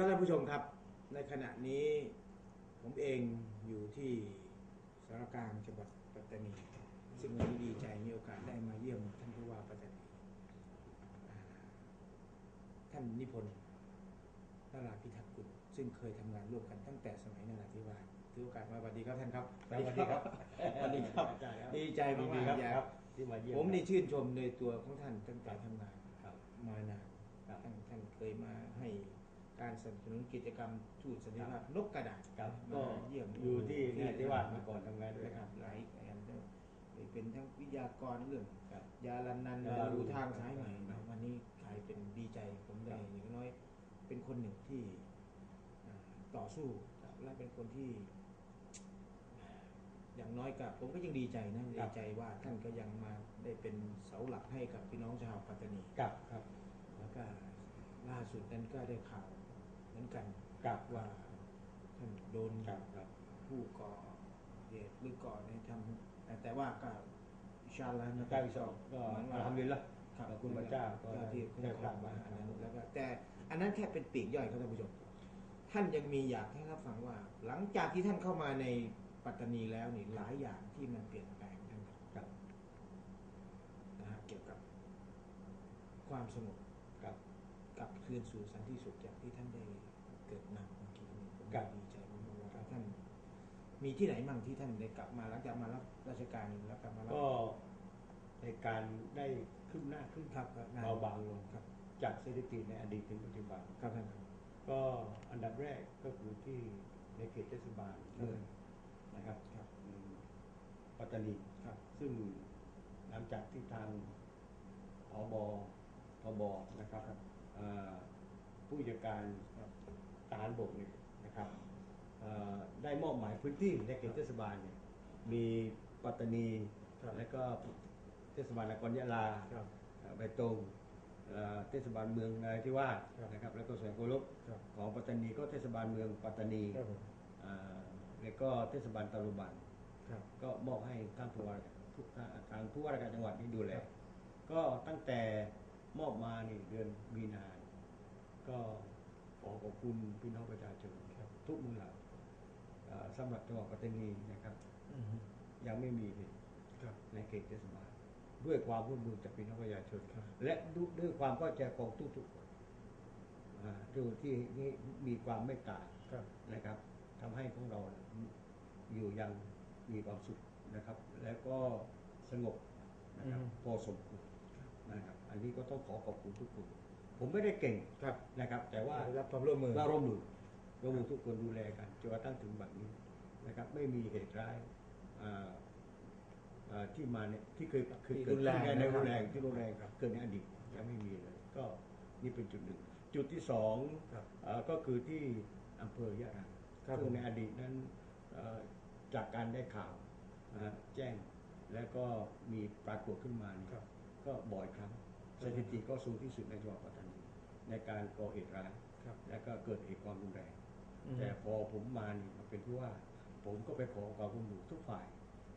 ดีครับท่านผู้ชมครับ ในขณะนี้ผมเองอยู่ที่สารกลางจังหวัดปัตตานี ซึ่งวันนี้ดีใจมีโอกาสได้มาเยี่ยมท่านผู้ว่าปัตตานีอ่าท่านนิพนธ์นาราพิทักษ์กุลซึ่งเคยทำงานร่วมกันตั้งแต่สมัยนราธิวาสถือโอกาสมาสวัสดีครับท่านครับสวัสดีครับสวัสดีครับอาจารย์ครับดีใจมากดีๆครับอยากครับที่มาเยี่ยมผมนี่ชื่นชมในตัวของท่านตั้งแต่ทำงานครับมานานครับท่านท่านเคยมาให้ การสนับสนุนกิจกรรมทูตสันติภาพนกกระดาษครับมาก็เยี่ยมอยู่ที่นราธิวาสมาก่อนทำงานด้วยนะคครัรับบหลายแห่งด้วยเป็นทั้งวิทยากรเรื่องครับยาลันนันยาลันดูทางสายใหม่ครับวันนี้กลายเป็นดีใจผมได้ครับอย่างน้อย เป็นคนหนึ่งที่อ่าต่อสู้และเป็นคนที่ อย่างน้อยกับผมก็ยังดีใจนะดีใจว่าท่านก็ยังมาได้เป็นเสาหลักให้กับพี่น้องชาวปัตตานีกับครับ แล้วก็ล่าสุดนั้นก็ได้ข่าวเห มือนกันกับว่าท่านโดนครับครับผู้ก่อเหตุหรือก่อในทำแต่แต่ว่าก็อินชาอัลลอฮ์นะคเก้ารับกสองก็เหมือนอัลฮัมดุลิลละครับขอบคุณพระเจ้าก็ที่คุ้มได้ครกลัองบมามาอันนั้นแล้วก็แต่อันนั้นแค่เป็นปีกย่อยครับท่านผู้ชมท่านยังมีอยากให้รับฟังว่า หลังจากที่ท่านเข้ามาในปัตตานีแล้วนี่หลายอย่างที่มันเปลี่ยนแปลงท่านครับกับนะฮะเกี่ยวกับความสงบกับ กลับคืนสู่สันติสุขจากที่ท่านได้ เกิดมาเมื่อกี้นี้ผมครับดีใจมากๆว่าท่าน มีที่ไหนมั่งที่ท่านได้กลับมาหลังจากมารับราชการแล้วกลับมารับก็ในการได้ขึ้นหน้าขึ้นครับครับงานเบาบางลงครับ จากสถิติในอดีตถึงปัจจุบันครับท่านครับก็อันดับแรกก็คือที่ในเขตเทศบาลเมืองนะครับครับอืมปัตตานีครับ ซึ่งหลังจากที่ทางผบทบนะครับเอ่อผู้จัดการครับ ทหารบกเนี่ยนะครับเอ่อได้มอบหมายพื้นที่ในเขตเทศบาลเนี่ยมีปัตตานีครับและก็เทศบาลนครยะลาครับเอ่อใบตงเอ่อเทศบาลเมืองนราธิวาสครับนะครับ แล้วก็สวนโกลกครับของปัตตานีก็เทศบาลเมืองปัตตานีครับผมเอ่อแล้วก็เทศบาลตาลุบันครับก็มอบให้ท่านผู้ว่าทุกท่านทางผู้ว่าราชการจังหวัดนี้ดูแลครับก็ตั้งแต่มอบมานี่เดือนมีนาก็ ขอขอบคุณพี่น้องประชาชนทุกหมู่เหล่าเอ่อสำหรับจังหวัดปัตตานีนะครับอืมยังไม่มีเหตุครับในเขตเทศบาลด้วยความร่วมมือจากพี่น้องประชาชนครับและด้วยความเข้าใจของทุกๆคนอ่าดูที่นี่มีความไม่ตายครับนะครับทำให้พวกเราอยู่อยังมีความสุขนะครับ แล้วก็สงบนะครับอืมพอสมควรนะครับ อันนี้ก็ต้องขอขอบคุณทุกคน ผมไม่ได้เก่งครับนะครับ แต่ว่าได้รับความร่วมมือ เราร่วมมือร่วมมือทุกคนดูแลกันจนกระทั่งถึงบัดนี้นะครับ ไม่มีเหตุร้ายอ่าอ่าที่มาเนี่ยที่เคยเคยที่เกิดรุนแรงขึ้นในนะครับ รุนแรงที่รุนแรงเกิดในอดีตยังไม่มีเลยก็นี่เป็นจุดหนึ่ง จุดที่สองครับ เอ่อก็คือที่อำเภอยะรังครับซึ่ผงมในอดีตนั้นเอ่อจากการได้ข่าวนะฮะแจ้งแล้วก็มีปรากฏขึ้นมานี่ครับ ก็บ่อยครั้งสถิติก็สูงที่สุดในจังหวัดปัตตานี ในการก่อเหตุร้ายครับ และก็เกิดเหตุความรุนแรง อืม แต่พอผมมานี่มาเป็นผู้ว่า ผมก็ไปขอความร่วมมือทุกฝ่าย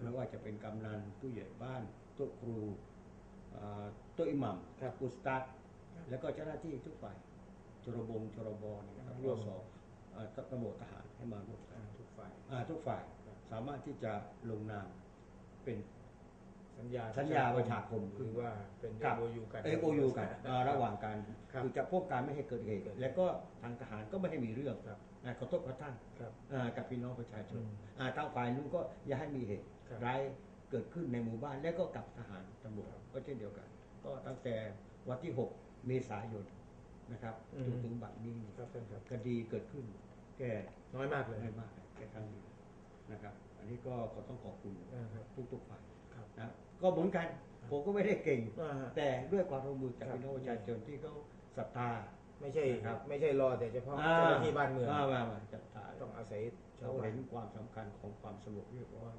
ไม่ว่าจะเป็นกำนันผู้ใหญ่บ้านโต๊ะครูเอ่อโต๊ะอิหมัมครับอุสตัดครับแล้วก็เจ้าหน้าที่ทุกฝ่ายชรบงชรบเนี่ยนะครับร่รวมสเอ่อตำรวจทหารให้มาร่วมกัอ่านทุกฝ่าย อ่าทุกฝ่ายครับสามารถที่จะลงนามเป็น สัญญาสัญญาประชาคมหรือว่าเป็นกับ MOU กันเอโอยูกันอ่าระหว่างการครับคือจะป้องกันไม่ให้เกิดเหตุเกิดเหตุและก็ทางทหารก็ไม่ให้มีเรื่องครับนะขอโทษขอท่านครับอ่ากับพี่น้องประชาชนอืมอ่าทางฝ่ายนู้นก็อย่าให้มีเหตุครับร้ายเกิดขึ้นในหมู่บ้านและก็กับทหารตำรวจครับก็เช่นเดียวกัน ก็ตั้งแต่วันที่ 6 เมษายนนะครับอืมจนถึงบัดนี้ครับท่านครับคดีเกิดขึ้นแค่น้อยมากเลยไม่มากแค่ครั้งเดียวนะครับ อันนี้ก็ขอต้องขอบคุณอ่าครับทุกๆฝ่ายครับนะ ก็เหมือนกัน ผมก็ไม่ได้เก่ง อ่าฮะ แต่ด้วยความร่วมมือจากครับพี่น้องประชาชนที่เขาศรัทธา ไม่ใช่ครับ ไม่ใช่รอแต่เฉพาะเจ้าหน้าที่บ้านเมือง มามามาศรัทธาต้องอาศัยชาเขาวบ้าเห็นนความสำคัญของความสงบเรียบร้อย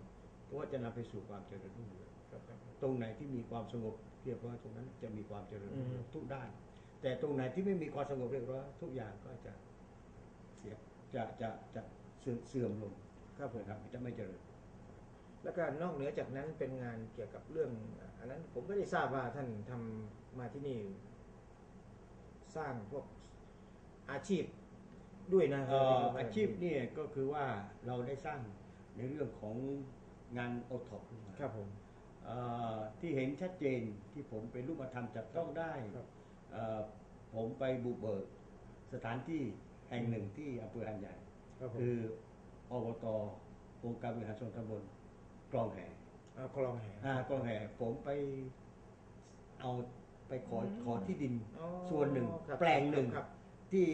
เพราะว่าจะนำไปสู่ความเจริญรุ่งเรืองครับครับ ตรงไหนที่มีความสงบเรียบร้อยตรงนั้น จะมีความเจริญรุ่งเรืองอืมทุกด้าน แต่ตรงไหนที่ไม่มีความสงบเรียบร้อยทุกอย่างก็จะเสียจะจะจะเสื่อมเสื่อมลงครับผม นะครับจะไม่เจริญ แล้วก็นอกเหนือจากนั้นเป็นงานเกี่ยวกับเรื่อง อันนั้นผมก็ได้ทราบว่าท่านทำมาที่นี่ สร้างพวกอาชีพด้วยนะเอ่ออาชีพเนี่ยก็คือว่าเราได้สร้างในเรื่องของงานโอท็อปขึ้นมาครับผมเอ่อที่เห็นชัดเจนที่ผมเป็นรูปธรรมจับต้องได้ครับเอ่อผมไปบุกเบิกสถานที่แห่งหนึ่งที่อำเภอหันใหญ่ครับผมคืออบตองค์การบริหารส่วนตำบล กลองแห่าคลองแหอ่ากลองแห่ผมไปเอาไปขออืม ขอที่ดิน อ๋อส่วนหนึ่งครับแปลงหนึ่ง ครับที่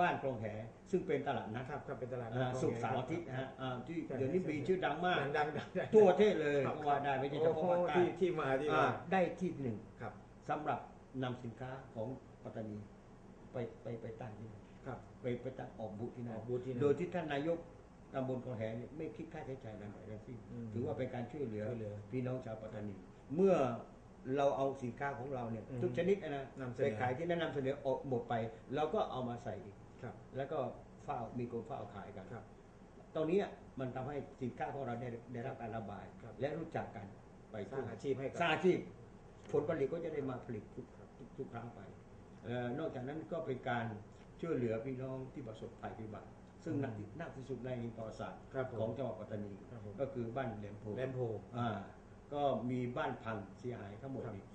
บ้านกลองแหซึ่งเป็นตลาดนัดครับครับเป็นตลาดอ่าคลองแหสุกร์เสาร์อาทิตย์นะฮะอ่าที่ใช่เดี๋ยวนี้ใช่มีชื่อดังมาก ดังดังดังดังทั่วประเทศเลยครับก็ว่าได้ไม่ใช่เฉพาะโอ้ภาคใต้ที่ที่มาที่อ่ามาได้ที่หนึ่งครับสำหรับนำสินค้าของปัตตานีไปไปไปตั้งที่นั่นครับ ไปไปตั้งออกบูธที่นั่อนอกบูธที่นั่น โดยที่ท่านนายก ตำบลกองแหเนี่ยไม่คิดค่าใช้จ่ายใดๆทั้งสิ้นอืมถือว่าเป็นการช่วยเหลือช่วยเหลือพี่น้องชาวปัตตานี เมื่อเราเอาสินค้าของเราเนี่ย อืมทุกชนิดนะนำเสนอ ไปขายที่นั่นนำเสนอออกหมดไปเราก็เอามาใส่อีก ครับ แล้วก็เฝ้ามีคนเฝ้าขายกัน ครับ ตรงนี้มันทำให้สินค้าของเราได้ได้รับการระบาย ครับ และรู้จักกันไปสร้างอาชีพให้กับ สร้างอาชีพผลผลิตก็จะได้มาผลิตทุกทุกทุกครั้งไปเอ่อนอกจากนั้นก็เป็นการช่วยเหลือพี่น้องที่ประสบภัยพิบัติ ซึ่งหนักที่หนักที่สุดในประวัติศาสตร์ครับผมของจังหวัดปัตตานีครับผม ก็คือบ้านแหลมโพแลมโพอ่าก็มีบ้านพังเสียหายทั้งหมดครับนี่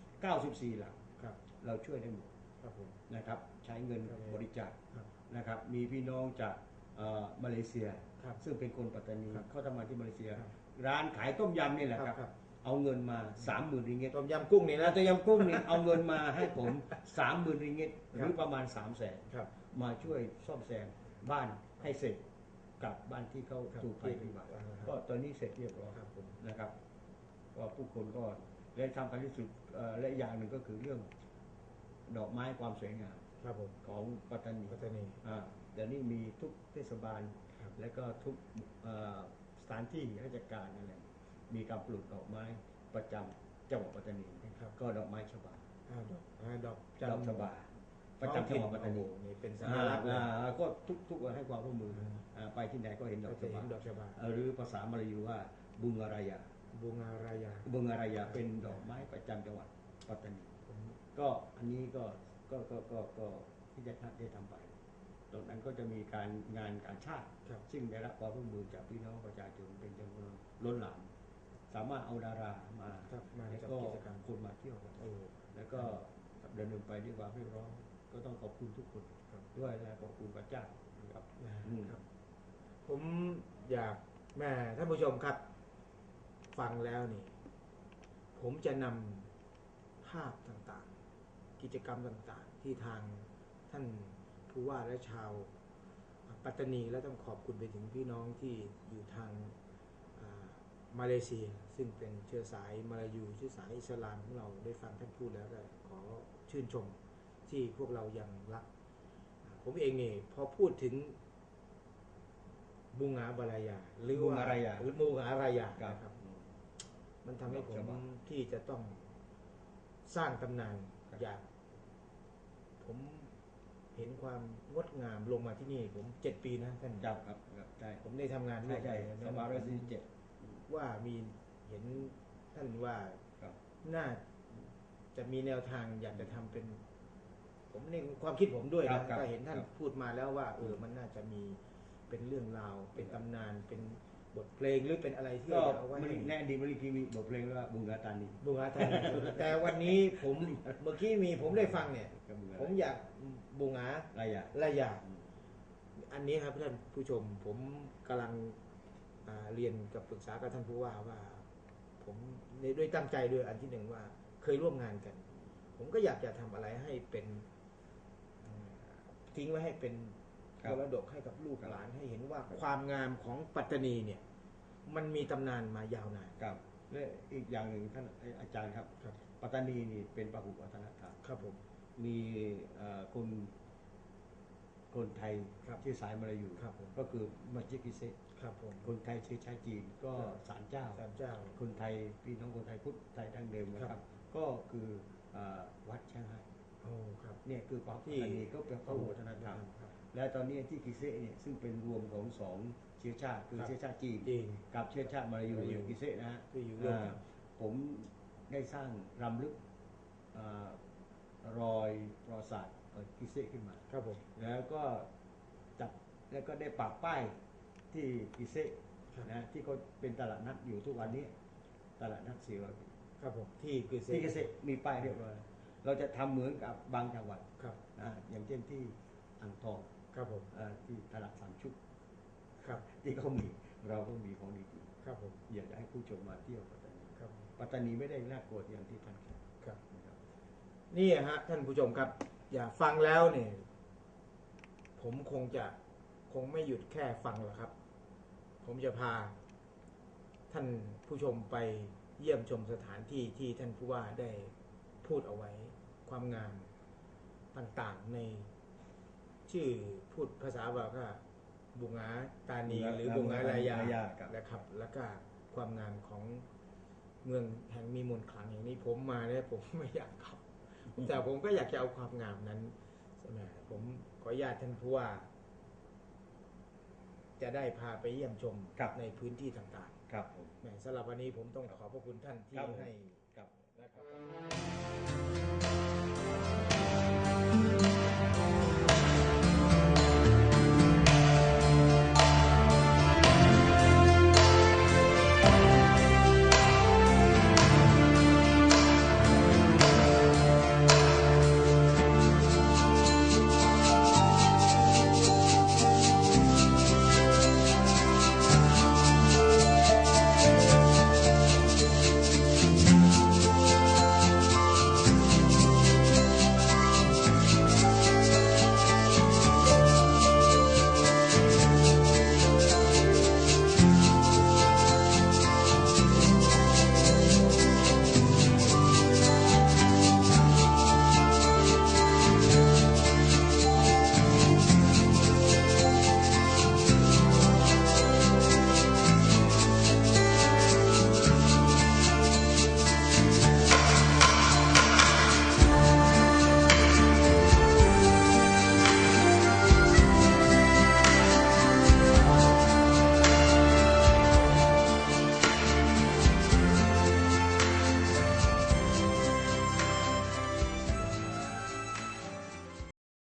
94 หลังครับเราช่วยได้หมดครับผม นะครับ ใช้เงินครับบริจาค ครับ นะครับมีพี่น้องจากเอ่อมาเลเซีย ครับซึ่งเป็นคนปัตตานีครับเขาทำงานที่มาเลเซีย ครับร้านขายต้มยำนี่แหละครับ ครับ เอาเงินมา30,000ริงเงตต้มยำกุ้งนี่แล้นะวต้มยำกุ้งนี่เอาเงินมาให้ผม30,000ริงเงตหรือประมาณ3 0 0แสนครับ มาช่วยซ่อมแซมบ้าน ให้เสร็จกับบ้านที่เขาครับถูกภัยพิบัติอ่าครับก็ตอนนี้เสร็จเรียบร้อยครับผมนะครับก็ผู้คนก็และทำการที่สุดเอ่อและอย่างหนึ่งก็คือเรื่องดอกไม้ความสวยงามครับผมของปัตตานีปัตตานีอ่าเดี๋ยวนี้มีทุกเทศบาลครับและก็ทุกเอ่อสถานที่ราชการอะไรมีการปลูกดอกไม้ประจำจังหวัดปัตตานีครับก็ดอกไม้ชบาอ่าดอกอ่าดอกดอกชบา ประจำจังหวัดปัตตานีโอ้โหนี่เป็นสัญอ่าลักษณ์เลย อ่าก็ทุกทุกคนให้ความร่วมมืออ่าไปที่ไหนก็เห็นดอก็กชจะเห็บานดอกชบา เอ่อหรือภาษามลายูว่าบุงอารายาบุงารายาบุงอารายาเป็นดอกไม้ประจำจังหวัดปัตตานีผมก็อันนี้ก็ก็ก็ก็ก็ที่จะได้ทำไปตรงนั้นก็จะมีการงานการชาติ ครับซึ่งได้รับความร่วมมือจากพี่น้องประชาชนเป็นจำนวนล้นหลาม สามารถเอาดารามาครับมาแล้วจัดก็กิจกรรมคนมาเที่ยวกันโอ้แล้วก็ดำเนินไปด้วยความเรียบร้อย ก็ต้องขอบคุณทุกคนครับด้วยและขอบคุณพระเจ้านะครับอืมครับ ผมอยากแม่ท่านผู้ชมครับ ฟังแล้วนี่ ผมจะนำภาพต่างๆ กิจกรรมต่างๆ ที่ทางท่านผู้ว่าและชาวปัตตานีและต้องขอบคุณไปถึงพี่น้องที่อยู่ทางอ่ามาเลเซีย ซึ่งเป็นเชื้อสายมาลายูเชื้อสายอิสลามของเราได้ฟังท่านพูดแล้วก็ขอชื่นชม ที่พวกเรายังรัก ผมเองนี่พอพูดถึงบุงาบารายา หรือบุงว่าอารายาหรือมูงารายาครับนะครับมันทำให้ผดอกฉบัมบที่จะต้องสร้างตำนานครับอยาก ผมเห็นความงดงามลงมาที่นี่ ผมเจ็ดปีนะท่านครับครับครับใช่ผมได้ทำงานใช่ใช่ร่วมสกันมาร์ทซีเจ็ดว่ามีเห็นท่านว่าครับน่าจะมีแนวทางอยากจะทำเป็น ผมในความคิดผมด้วยครันะบครับก็เห็นท่านครับพูดมาแล้วว่า เออมันน่าจะมีเป็นเรื่องราวเป็นตำนานเป็นบทเพลงหรือเป็นอะไรที่ก็จะเอาไว้มันให้แน่ดีมันมีมีบทเพลงว่าบุงกาตานีบุงาไทยแต่วันนี้ผมเมื่อกี้มีผมได้ฟังเนี่ยก็บุงกาผมอยากบุงาอะไรอย่างละยาอันนี้ครับท่านผู้ชมผมกำลังอ่าเรียนกับปรึกษากับท่านผู้ว่าว่า ผมในด้วยตั้งใจด้วยอันที่หนึ่งว่า เคยร่วมงานกัน ผมก็อยากจะทำอะไรให้เป็นอ่า ทิ้งไว้ให้เป็นครัมบรดกให้กับลูกหลานให้เห็นว่าความงามของปัตตานีเนี่ย มันมีตำนานมายาวนานครับและอีกอย่างหนึ่งท่านอาจารย์ครับครับปัตตานีนี่เป็นปะหุวัฒนธรรมครับผมมีเอ่อคนคนไทยครับที่สายมาลายูครับผมก็คือมัสยิดกิเซะครับผมคนไทยเชื้อชาติจีนก็ครับศาลเจ้าสามเจ้า คนไทยพี่น้องคนไทยพุทธไทยดั้งเดิมนะคครัรับบก็คือเอ่อวัดช่างให้ โอ้ครับเนี่ยคือความที่ปัตตานีก็เป็นพระวัฒนธรรมครับและตอนนี้ที่กิเซะเนี่ยซึ่งเป็นรวมของสองเชื้อชาติคือครับเชื้อชาติจีนจริงกับเชื้อชาติมาลายูมาลายูอยู่กิเซะนะฮะที่อยู่ร่วมกันอ่าผมได้สร้างรำลึกอ่ารอยประวัติศาสตร์ของกิเซะขึ้นมาครับผมแล้วก็จัดแล้วก็ได้ปักป้ายที่กิเซะครับนะที่เขาเป็นตลาดนัดอยู่ทุกวันนี้ ตลาดนัดสีวาครับผมที่คือเซที่กิเซะมีป้ายเรียบร้อย เราจะทำเหมือนกับบางจังหวัดครับนะอย่างเช่นที่อ่างทองครับผมเอ่อที่ตลาดสามชุกครับที่เขามีเราก็มีของดีครับผมๆอยากจะให้ผู้ชมมาเที่ยวปัตตานีครับผมปัตตานีไม่ได้น่ากลัวอย่างที่ท่านคิดครับนะครับนี่ฮะท่านผู้ชมครับ อย่าฟังแล้วเนี่ย ผมคงจะคงไม่หยุดแค่ฟังหรอกครับ ผมจะพา ท่านผู้ชมไปเยี่ยมชมสถานที่ที่ท่านผู้ว่าได้พูดเอาไว้ ความงามต่างๆในชื่อพูดภาษาบอกว่าบุงาตานีหรือบุงาลายาครับนะครับ แล้วก็ความงามของเมืองแห่งมีมนต์ขลังอย่างนี้ผมมาเนี่ยผมไม่อยากขับ แต่ผมก็อยากจะเอาความงามนั้นใช่ไหมผมขออนุญาตท่านผู้ว่า จะได้พาไปเยี่ยมชมครับในพื้นที่ต่างครับผมๆแหมสำหรับวันนี้ผมต้องขอบพระคุณท่านที่ครับผมให้